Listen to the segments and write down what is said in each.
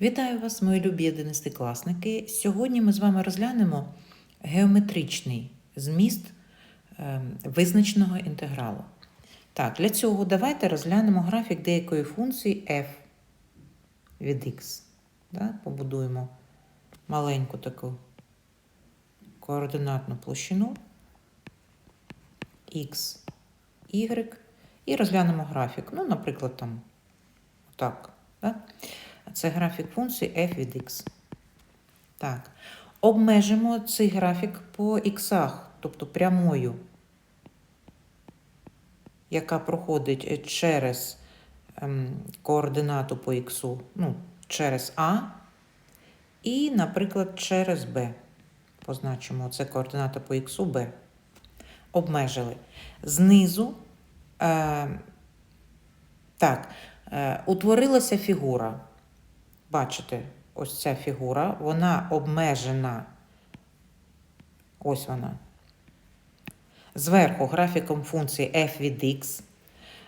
Вітаю вас, мої любі одинадцятикласники. Сьогодні ми з вами розглянемо геометричний зміст е, визначеного інтегралу. Так, для цього давайте розглянемо графік деякої функції f від x. Да? Побудуємо маленьку таку координатну площину x, y і розглянемо графік. Ну, наприклад, там так. Це графік функції f від x. Так. Обмежимо цей графік по іксах, тобто прямою, яка проходить через ем, координату по іксу, ну, через А, і, наприклад, через Б. Позначимо це координата по іксу Б. Обмежили. Знизу, е, так, е, утворилася фігура. Бачите, ось ця фігура, вона обмежена. Ось вона. Зверху графіком функції f від x.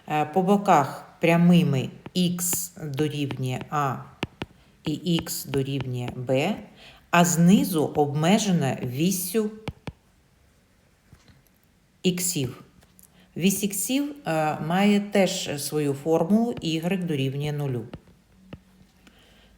Е, По боках прямими x дорівнює a і x дорівнює b, а знизу обмежена віссю іксів. Вісь іксів е, має теж свою формулу y дорівнює нулю.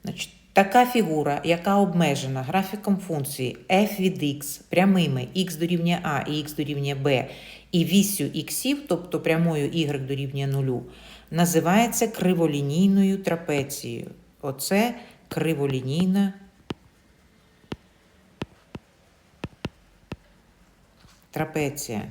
Значить, така фігура, яка обмежена графіком функції f від x прямими x дорівнює a і x дорівнює b, і вісю іксів, тобто прямою y дорівнює нулю, називається криволінійною трапецією. Оце криволінійна трапеція.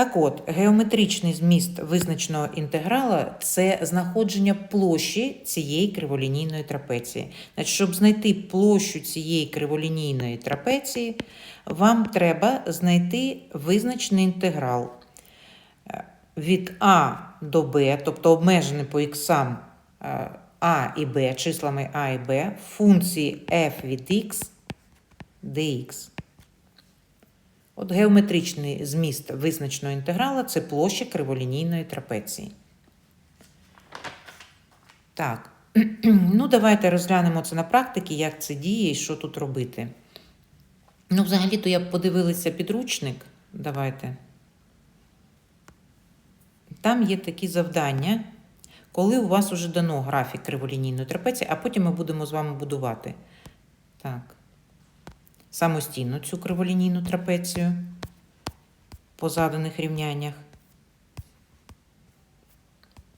Так от, геометричний зміст визначеного інтеграла це знаходження площі цієї криволінійної трапеції. Значить, щоб знайти площу цієї криволінійної трапеції, вам треба знайти визначений інтеграл е, від А до Б, тобто обмежений по іксам е, А і Б, числами А і Б, функції f від x dx. От геометричний зміст визначеного інтеграла це площа криволінійної трапеції. Так, ну давайте розглянемо це на практиці, як це діє і що тут робити. Ну, взагалі-то я б подивилася підручник. Давайте. Там є такі завдання, коли у вас вже дано графік криволінійної трапеції, а потім ми будемо з вами будувати. Так самостійно цю криволінійну трапецію по заданих рівняннях.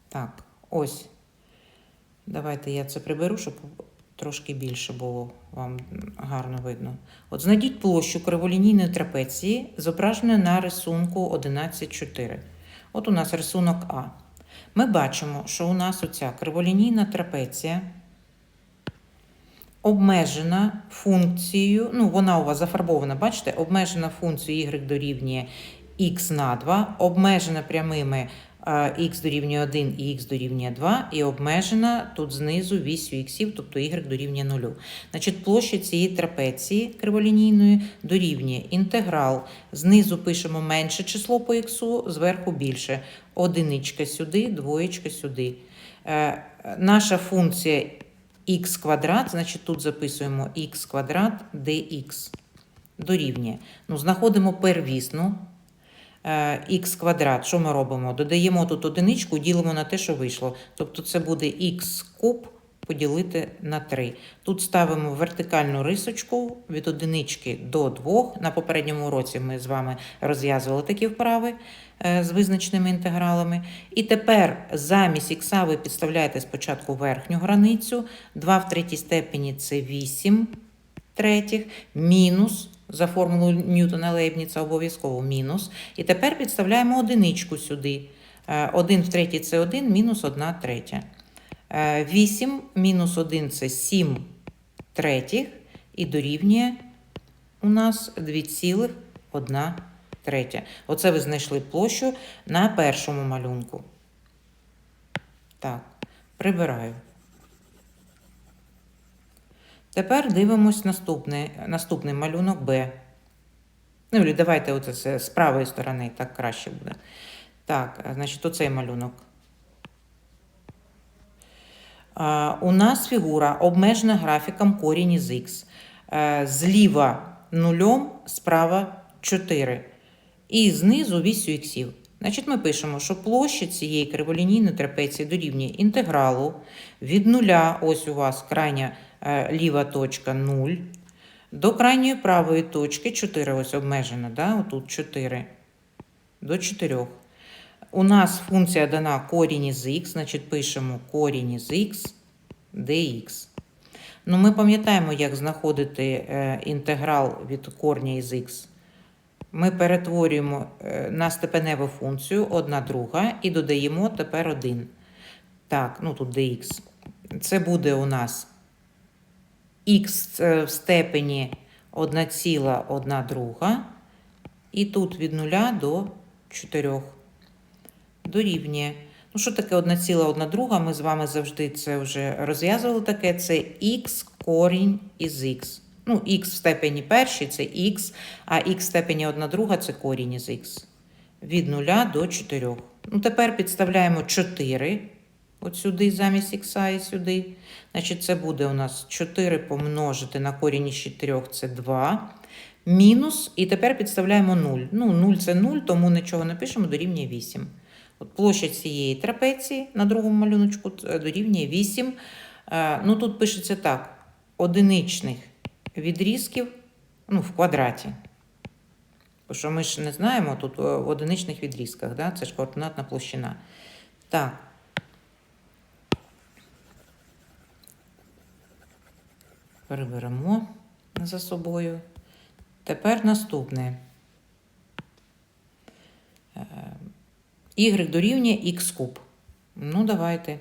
Так, ось. Давайте я це приберу, щоб трошки більше було вам гарно видно. От знайдіть площу криволінійної трапеції, зображеної на рисунку 11.4. От у нас рисунок А. Ми бачимо, що у нас оця криволінійна трапеція обмежена функцією, ну, вона у вас зафарбована, бачите, обмежена функцією y дорівнює x на 2, обмежена прямими x дорівнює 1 і x дорівнює 2, і обмежена тут знизу вісю іксів, тобто y дорівнює 0. Значить, площа цієї трапеції криволінійної дорівнює інтеграл. Знизу пишемо менше число по іксу, зверху більше. Одиничка сюди, двоєчка сюди. Е, наша функція х квадрат, значить тут записуємо х квадрат dx дорівнює. Ну, знаходимо первісну х квадрат. Що ми робимо? Додаємо тут одиничку, ділимо на те, що вийшло. Тобто це буде х куб поділити на 3. Тут ставимо вертикальну рисочку від одинички до 2. На попередньому уроці ми з вами розв'язували такі вправи з визначеними інтегралами. І тепер замість х ви підставляєте спочатку верхню границю. 2 в третій степені це 8 третіх, мінус. За формулою Ньютона Лейбніца обов'язково мінус. І тепер підставляємо одиничку сюди. 1 в третій це 1, мінус 1 третя. 8 мінус 1 це 7 третіх. І дорівнює у нас 2,1 третя. Оце ви знайшли площу на першому малюнку. Так, прибираю. Тепер дивимось наступний, наступний малюнок Б. Ну, давайте оце з правої сторони, так краще буде. Так, значить, оцей малюнок. У нас фігура обмежена графіком корінь із х. Е, Зліва нульом, справа 4. І знизу вісю іксів. Значить, ми пишемо, що площа цієї криволінійної трапеції дорівнює інтегралу від нуля, ось у вас крайня е, ліва точка 0, до крайньої правої точки 4, ось обмежена, да? отут 4, до 4. У нас функція дана корінь із х, значить пишемо корінь із х dx. Ну, ми пам'ятаємо, як знаходити е, інтеграл від корня із х. Ми перетворюємо е, на степеневу функцію одна друга і додаємо тепер 1. Так, ну тут dx. Це буде у нас х в степені 1,1 друга. І тут від 0 до 4 дорівнює. Ну, що таке 1,1 друга? Ми з вами завжди це вже розв'язували таке. Це х корінь із х. Ну, х в степені першій це х, а х в степені 1 друга це корінь із х. Від 0 до 4. Ну, тепер підставляємо 4 от сюди замість х і сюди. Значить, це буде у нас 4 помножити на корінь із 4 це 2. Мінус, і тепер підставляємо 0. Ну, 0 це 0, тому нічого не пишемо, дорівнює 8. От площа цієї трапеції на другому малюночку е, дорівнює 8. Е, Ну, тут пишеться так: одиничних відрізків ну, в квадраті. Бо що ми ж не знаємо тут е, в одиничних відрізках, да? це ж координатна площина. Так. Переберемо за собою. Тепер наступне. Е, Y дорівнює х куб. Ну, давайте.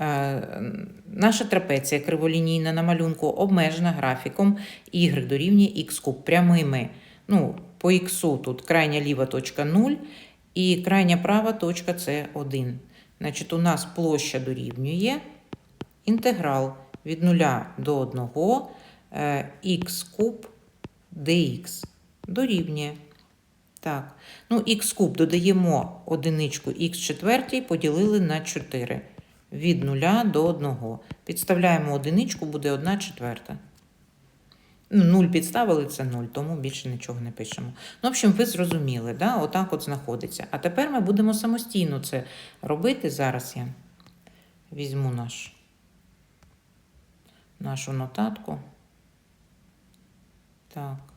Е, наша трапеція криволінійна на малюнку обмежена графіком y дорівнює х куб прямими. Ну, по х тут крайня ліва точка 0 і крайня права точка це 1. Значить, у нас площа дорівнює інтеграл від 0 до 1 е, х куб dx дорівнює. Так, ну х куб додаємо одиничку х четвертій, поділили на 4. Від 0 до 1. Підставляємо одиничку, буде 1 четверта. Ну, 0 підставили, це 0, тому більше нічого не пишемо. Ну, в общем, ви зрозуміли, да? отак от знаходиться. А тепер ми будемо самостійно це робити. Зараз я візьму наш, нашу нотатку. Так.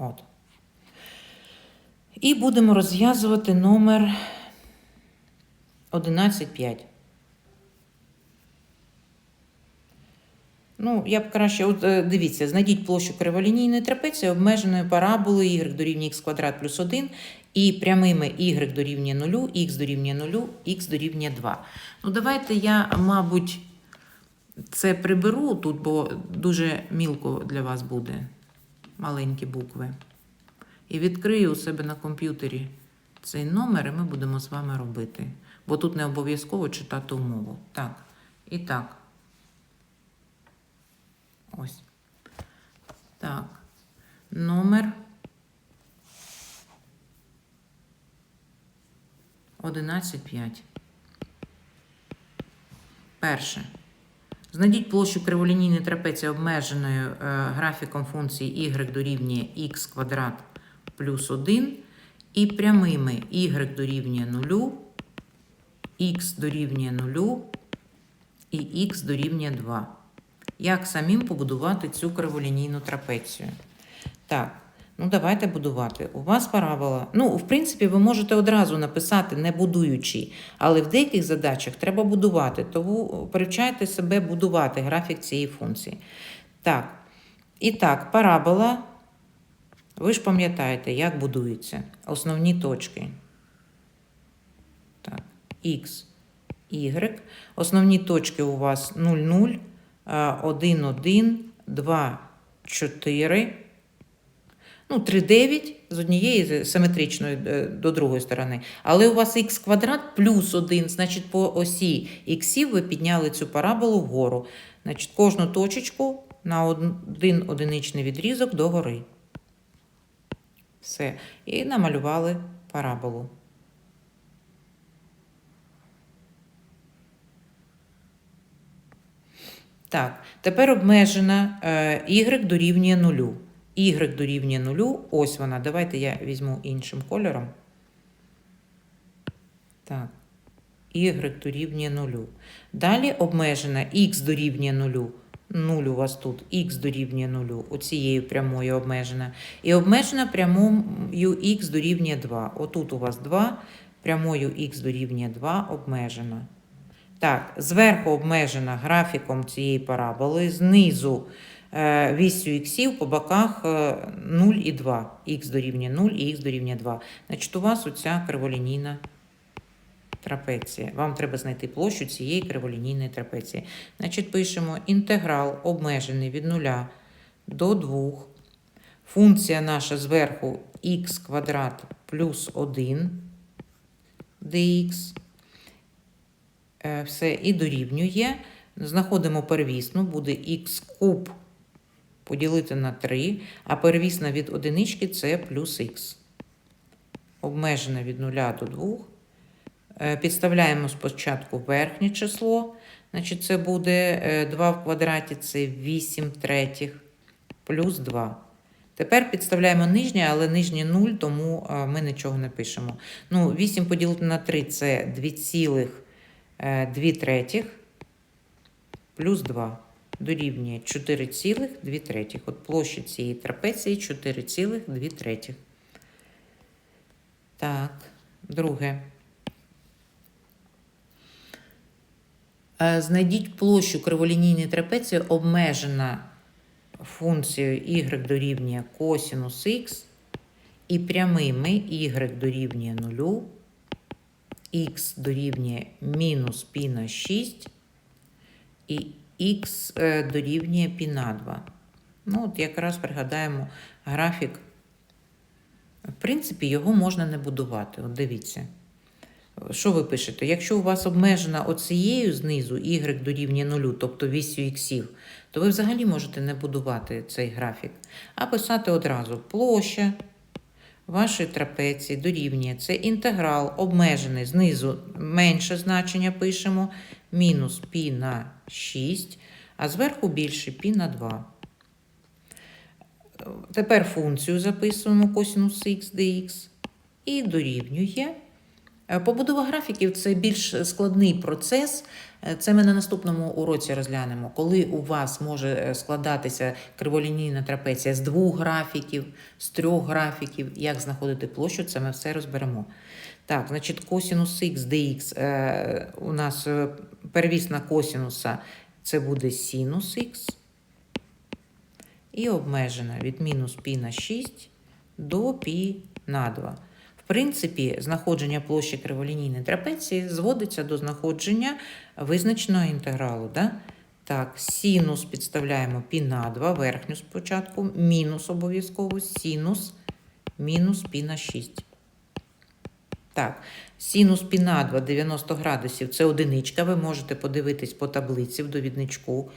От. І будемо розв'язувати номер 11.5. Ну, я б краще, от е, дивіться, знайдіть площу криволінійної трапеції обмеженою параболою y дорівнює х квадрат плюс 1 і прямими y дорівнює 0, х дорівнює 0, х дорівнює 2. Ну, давайте я, мабуть, це приберу тут, бо дуже мілко для вас буде маленькі букви. І відкрию у себе на комп'ютері цей номер, і ми будемо з вами робити. Бо тут не обов'язково читати умову. Так, і так. Ось. Так. Номер 11.5. Перше. Знайдіть площу криволінійної трапеції обмеженою е, графіком функції y дорівнює х квадрат плюс 1 і прямими y дорівнює 0, х дорівнює 0 і х дорівнює 2. Як самим побудувати цю криволінійну трапецію? Так, ну давайте будувати. У вас парабола. Ну, в принципі, ви можете одразу написати, не будуючи, але в деяких задачах треба будувати, тому привчайте себе будувати графік цієї функції. Так, і так, парабола. Ви ж пам'ятаєте, як будується основні точки. Так, Х, Y. Основні точки у вас 0, 0. 1, 1, 2, 4, ну, 3, 9 з однієї симетричної е, до другої сторони. Але у вас х квадрат плюс 1, значить, по осі х ви підняли цю параболу вгору. Значить, кожну точечку на один одиничний відрізок догори. Все. І намалювали параболу. Так, тепер обмежена е, y дорівнює нулю. Y дорівнює нулю. Ось вона. Давайте я візьму іншим кольором. Так. y дорівнює нулю. Далі обмежена x дорівнює нулю. 0 у вас тут, x дорівнює нулю, оцією прямою обмежена. І обмежена прямою x дорівнює 2. Отут у вас 2, прямою x дорівнює 2 обмежена. Так, зверху обмежена графіком цієї параболи, знизу вісю іксів, по боках е, 0 і 2. Х дорівнює 0 і х дорівнює 2. Значить, у вас оця криволінійна трапеція. Вам треба знайти площу цієї криволінійної трапеції. Значить, пишемо інтеграл обмежений від 0 до 2. Функція наша зверху х квадрат плюс 1 dx. Е, Все і дорівнює. Знаходимо первісну, буде х куб поділити на 3, а первісна від одинички це плюс х. Обмежена від 0 до 2. Е, Підставляємо спочатку верхнє число. Значить, це буде е, 2 в квадраті, це 8 третіх плюс 2. Тепер підставляємо нижнє, але нижнє 0, тому е, ми нічого не пишемо. Ну, 8 поділити на 3 це 2,2 третіх плюс 2 дорівнює 4,2 третіх. От площа цієї трапеції 4,2 третіх. Так, друге. Е, Знайдіть площу криволінійної трапеції, обмежена функцією y дорівнює косінус х і прямими y дорівнює 0, х дорівнює мінус π на 6 і х е, дорівнює π на 2. Ну, от якраз пригадаємо графік. В принципі, його можна не будувати. От дивіться. Що ви пишете? Якщо у вас обмежена оцією знизу y дорівнює 0, тобто вісю іксів, то ви взагалі можете не будувати цей графік, а писати одразу площа вашої трапеції дорівнює. Це інтеграл обмежений знизу менше значення пишемо, мінус π на 6, а зверху більше π на 2. Тепер функцію записуємо косинус х dx і дорівнює. Е, Побудова графіків це більш складний процес. Е, Це ми на наступному уроці розглянемо, коли у вас може е, складатися криволінійна трапеція з двох графіків, з трьох графіків. Як знаходити площу, це ми все розберемо. Так, значить, косінус х dx у нас первісна косінуса це буде синус х. І обмежена від мінус пі на 6 до пі на 2. В принципі, знаходження площі криволінійної трапеції зводиться до знаходження визначеного інтегралу. Да? Так, синус підставляємо пі на 2, верхню спочатку, мінус обов'язково, синус мінус пі на 6. Так, синус π на 2 90 градусів це одиничка. Ви можете подивитись по таблиці в довідничку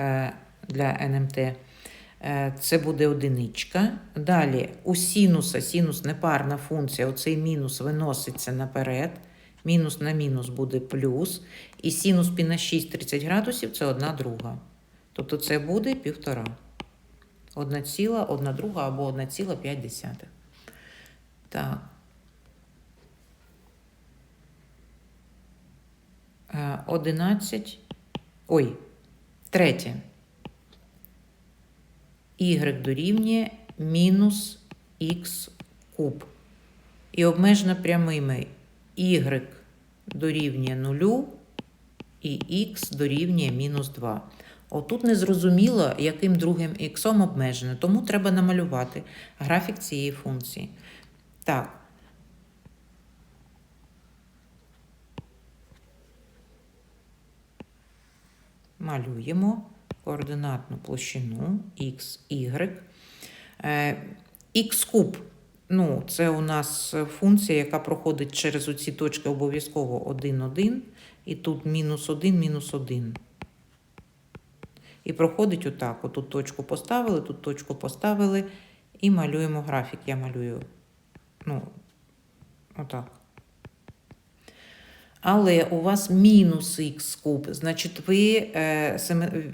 е, для НМТ. Е, Це буде одиничка. Далі у синуса, синус непарна функція, оцей мінус виноситься наперед. Мінус на мінус буде плюс. І синус пі на 6 30 градусів це одна друга. Тобто це буде півтора. Одна ціла, одна друга або одна ціла 5 десятих. Так. 11. Ой, третє y дорівнює мінус х куб. І обмежена прямими y дорівнює 0 і х дорівнює мінус 2. Отут не зрозуміло, яким другим х обмежено, тому треба намалювати графік цієї функції. Так. Малюємо координатну площину x, y. Х куб. Ну, це у нас функція, яка проходить через оці точки обов'язково 1, 1, і тут мінус 1, мінус 1. І проходить отак. Отут точку поставили, тут точку поставили і малюємо графік. Я малюю, ну, Отак. Але у вас мінус х куб, значить, ви е,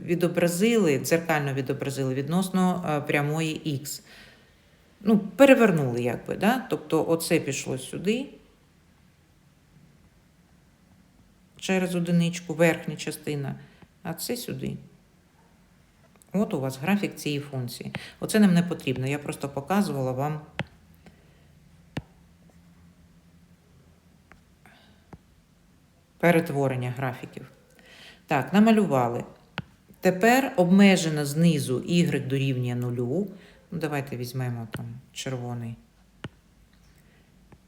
відобразили, дзеркально відобразили відносно е, прямої х. Ну, перевернули, якби, да? Тобто, оце пішло сюди. Через одиничку, верхня частина, а це сюди. От у вас графік цієї функції. Оце нам не потрібно. Я просто показувала вам. Перетворення графіків. Так, намалювали. Тепер обмежено знизу y дорівнює нулю. Ну, давайте візьмемо там червоний.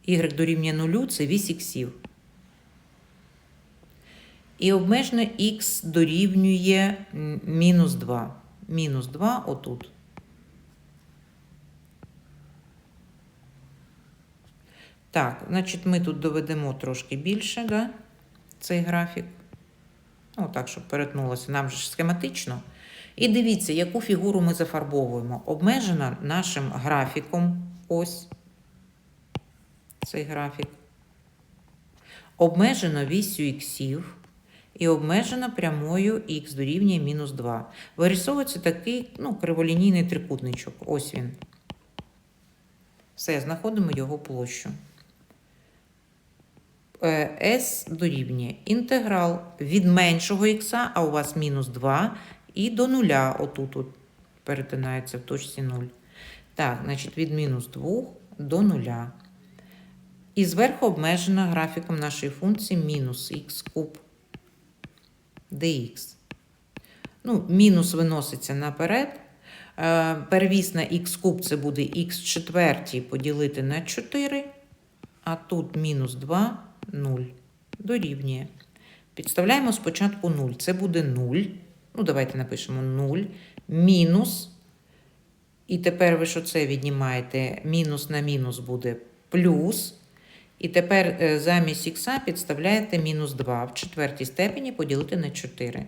Y дорівнює нулю це вісь іксів. І обмежено x дорівнює мінус 2. Мінус 2 отут. Так, значить, ми тут доведемо трошки більше, да, цей графік. Ну, так, щоб перетнулося. Нам же схематично. І дивіться, яку фігуру ми зафарбовуємо. Обмежена нашим графіком. Ось цей графік. Обмежено вісю іксів і обмежено прямою х дорівнює мінус 2. Вирисовується такий ну, криволінійний трикутничок. Ось він. Все, знаходимо його площу. Е, S дорівнює інтеграл від меншого х, а у вас мінус 2, і до нуля отут от перетинається в точці 0. Так, значить, від мінус 2 до нуля. І зверху обмежена графіком нашої функції мінус х куб dx. Ну, мінус виноситься наперед. Е, Перевіс на х куб це буде х четвертій поділити на 4, а тут мінус 2, 0. Дорівнює. Підставляємо спочатку 0. Це буде 0. Ну, давайте напишемо 0. Мінус. І тепер ви що це віднімаєте? Мінус на мінус буде плюс. І тепер е, замість х підставляєте мінус 2 в четвертій степені поділити на 4.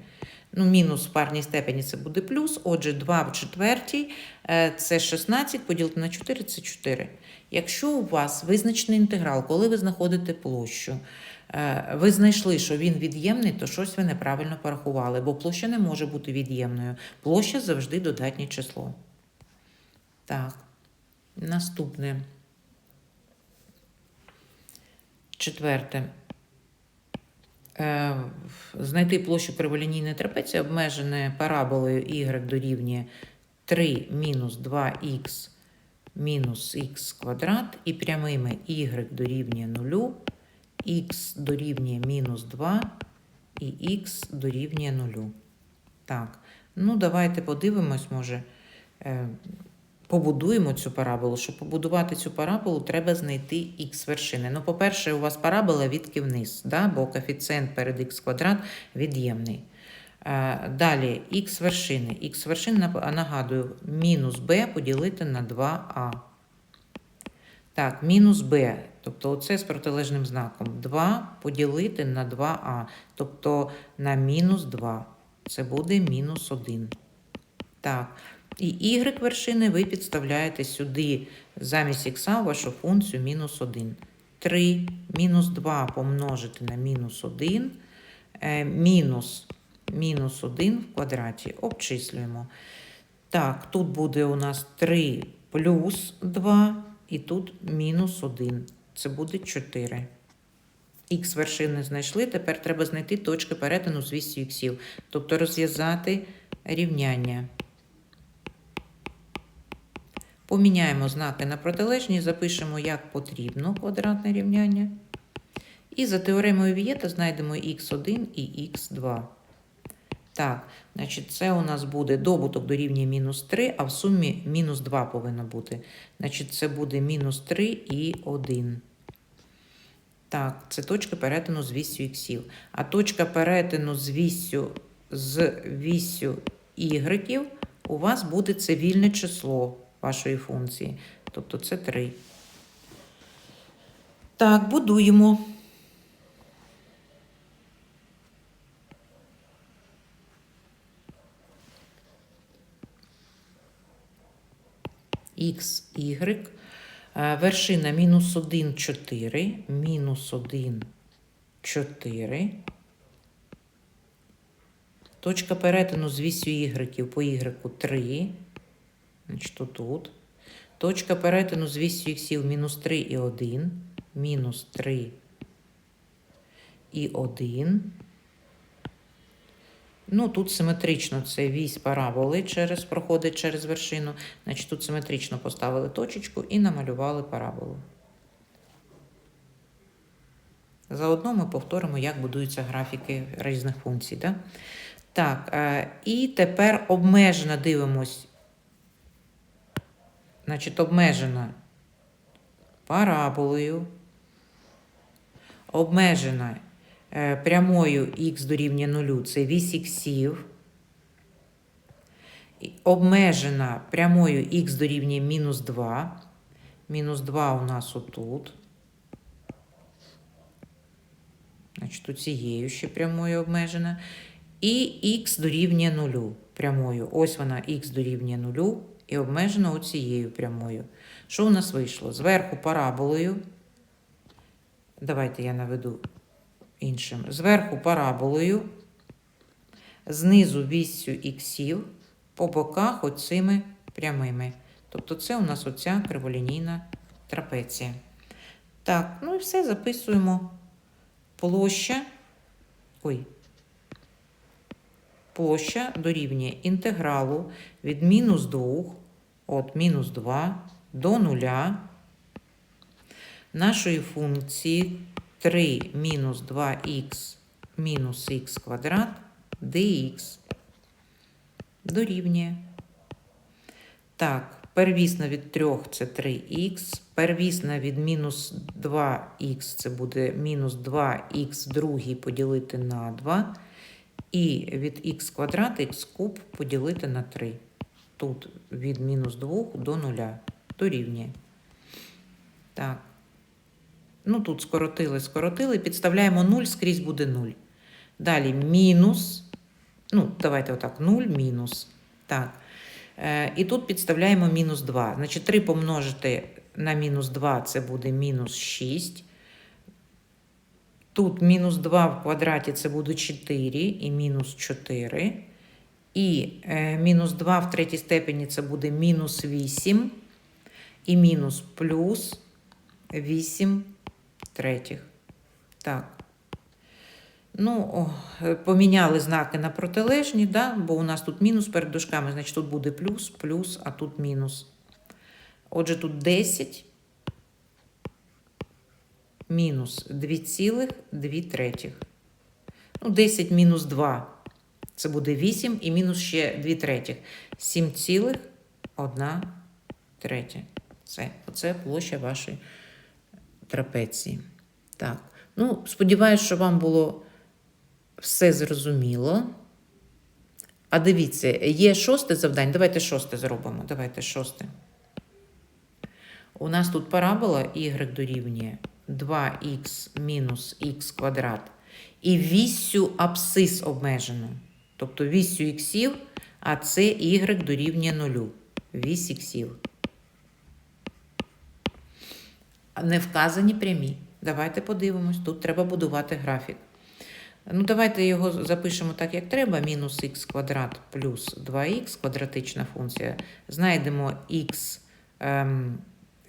Ну, мінус в парній степені це буде плюс. Отже, 2 в четвертій е, це 16, поділити на 4 це 4. Якщо у вас визначений інтеграл, коли ви знаходите площу, е, ви знайшли, що він від'ємний, то щось ви неправильно порахували, бо площа не може бути від'ємною. Площа завжди додатнє число. Так, наступне. Четверте. Е, Знайти площу криволінійної трапеції обмежене параболою y дорівнює 3 мінус 2х мінус х квадрат і прямими y дорівнює 0, х дорівнює мінус 2 і х дорівнює 0. Так, ну давайте подивимось, може, е, побудуємо цю параболу. Щоб побудувати цю параболу, треба знайти х вершини. Ну, по-перше, у вас парабола відки вниз, да? бо коефіцієнт перед х квадрат від'ємний. Е, Далі х вершини. Х вершин, нагадую, мінус b поділити на 2а. Так, мінус b, тобто оце з протилежним знаком. 2 поділити на 2а, тобто на мінус 2. Це буде мінус 1. Так. І y вершини ви підставляєте сюди замість х вашу функцію мінус 1. 3 мінус 2 помножити на мінус 1, е, мінус, мінус 1 в квадраті. Обчислюємо. Так, тут буде у нас 3 плюс 2, і тут мінус 1. Це буде 4. Х вершини знайшли, тепер треба знайти точки перетину з вісю іксів, тобто розв'язати рівняння. Поміняємо знаки на протилежні, запишемо, як потрібно квадратне рівняння. І за теоремою Вієта знайдемо х1 і х2. Так, значить, це у нас буде добуток дорівнює мінус 3, а в сумі мінус 2 повинно бути. Значить, це буде мінус 3 і 1. Так, це точка перетину з вісю іксів. А точка перетину з вісю з вісю у вас буде це вільне число вашої функції. Тобто це 3. Так, будуємо. X, Y. Е, Вершина мінус 1, 4, мінус 1, 4. Точка перетину з вісю y по y 3. Значить, тут. Точка перетину з вісю х мінус 3 і 1. Мінус 3 і 1. Ну, тут симетрично це вісь параболи через, проходить через вершину. Значить, тут симетрично поставили точечку і намалювали параболу. Заодно ми повторимо, як будуються графіки різних функцій. Да? Так, е, і тепер обмежено дивимось. Значить, обмежена параболою, обмежена е, прямою х дорівнює 0, це вісь іксів. Обмежена прямою х дорівнює мінус 2. Мінус 2 у нас отут. Значить, тут цією ще прямою обмежена. І х дорівнює 0 прямою. Ось вона х дорівнює 0 і обмежена оцією прямою. Що у нас вийшло? Зверху параболою. Давайте я наведу іншим. Зверху параболою, знизу віссю іксів, по боках оцими прямими. Тобто це у нас оця криволінійна трапеція. Так, ну і все записуємо. Площа. Ой. Площа дорівнює інтегралу від мінус 2, от мінус 2 до 0 нашої функції 3 мінус 2х мінус х квадрат dx дорівнює. Так, первісна від 3 це 3х, первісна від мінус 2х це буде мінус 2х другий поділити на 2. І від х квадрат х куб поділити на 3. Тут від мінус 2 до 0 дорівнює. Так. Ну, тут скоротили, скоротили. Підставляємо 0, скрізь буде 0. Далі мінус. Ну, давайте отак, 0 мінус. Так. Е, і тут підставляємо мінус 2. Значить, 3 помножити на мінус 2 це буде мінус 6. Тут мінус 2 в квадраті це буде 4 і мінус 4. І е, мінус 2 в третій степені це буде мінус 8. І мінус плюс 8 третіх. Так. Ну, е, поміняли знаки на протилежні, да? бо у нас тут мінус перед дужками, значить тут буде плюс, плюс, а тут мінус. Отже, тут 10 мінус 2,2 третіх. Ну, 10 мінус 2 це буде 8 і мінус ще 2 третіх. 7,1 третя. Це, оце площа вашої трапеції. Так. Ну, сподіваюсь, що вам було все зрозуміло. А дивіться, є шосте завдання. Давайте шосте зробимо. Давайте шосте. У нас тут парабола y дорівнює 2х мінус х квадрат. І віссю абсцис обмежено. Тобто віссю іксів, а це y дорівнює 0. Вісь іксів. Не вказані прямі. Давайте подивимось. Тут треба будувати графік. Ну, давайте його запишемо так, як треба. Мінус х квадрат плюс 2х квадратична функція. Знайдемо х ем,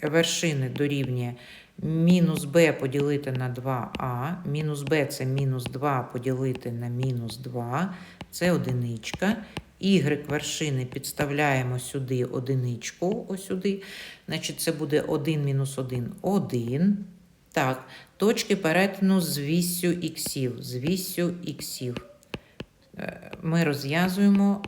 вершини дорівнює мінус b поділити на 2а. Мінус b це мінус 2 поділити на мінус 2. Це одиничка. Y вершини підставляємо сюди одиничку, ось. Значить, це буде 1 мінус 1 1. Так, точки перетину з вісю іксів. З вісю іксів. Е, Ми розв'язуємо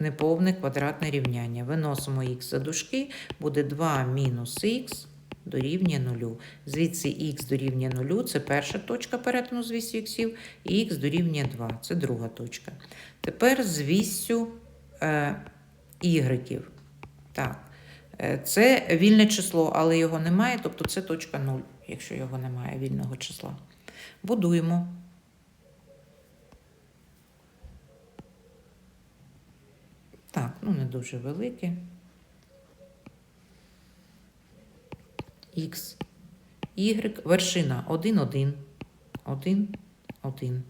неповне квадратне рівняння. Виносимо х за дужки, буде 2 мінус х дорівнює 0. Звідси х дорівнює 0 це перша точка перетину з вісю іксів, і х дорівнює 2 це друга точка. Тепер з вісю е. Так. Е, Це вільне число, але його немає, тобто це точка 0, якщо його немає вільного числа. Будуємо. Так, ну не дуже велике. Х, y, вершина 1, 1, 1, 1.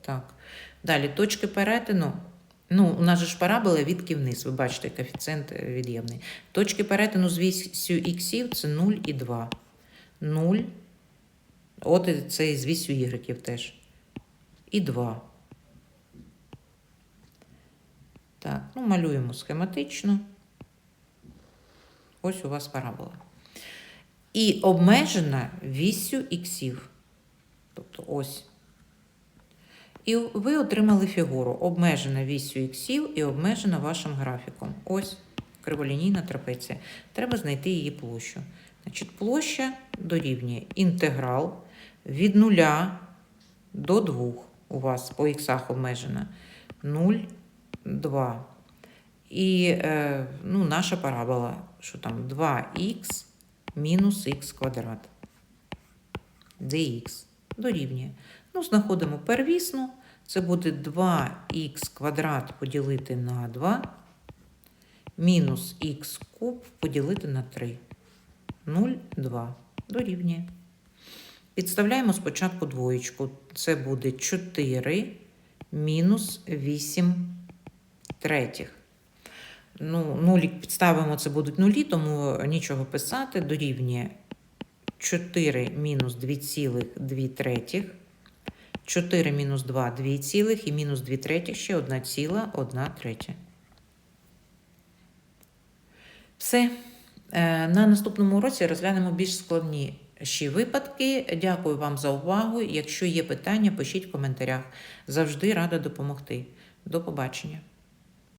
Так. Далі точки перетину. Ну, у нас же ж парабола відки вниз, ви бачите, коефіцієнт е, від'ємний. Точки перетину з вісю іксів це 0 і 2. 0. От це з вісю ігреків теж. І 2. Так, ну малюємо схематично. Ось у вас парабола. І обмежена вісю іксів. Тобто ось. І ви отримали фігуру обмежена вісю іксів і обмежена вашим графіком. Ось криволінійна трапеція. Треба знайти її площу. Значить, площа дорівнює інтеграл від 0 до 2 у вас по іксах обмежена. 0, 2. І е, ну, наша парабола, що там 2х мінус х квадрат. dx дорівнює. Ну, знаходимо первісну. Це буде 2х квадрат поділити на 2, мінус х куб поділити на 3. 0, 2 дорівнює. Підставляємо спочатку двоєчку. Це буде 4 мінус 8 третіх. Ну, нулік підставимо, це будуть нулі, тому нічого писати. Дорівнює 4 мінус 2,2 третіх. 4 мінус 2 2 цілих і мінус 2 третіх ще 1 ціла 1 третя. Все. Е, На наступному уроці розглянемо більш складніші випадки. Дякую вам за увагу. Якщо є питання, пишіть в коментарях. Завжди рада допомогти. До побачення.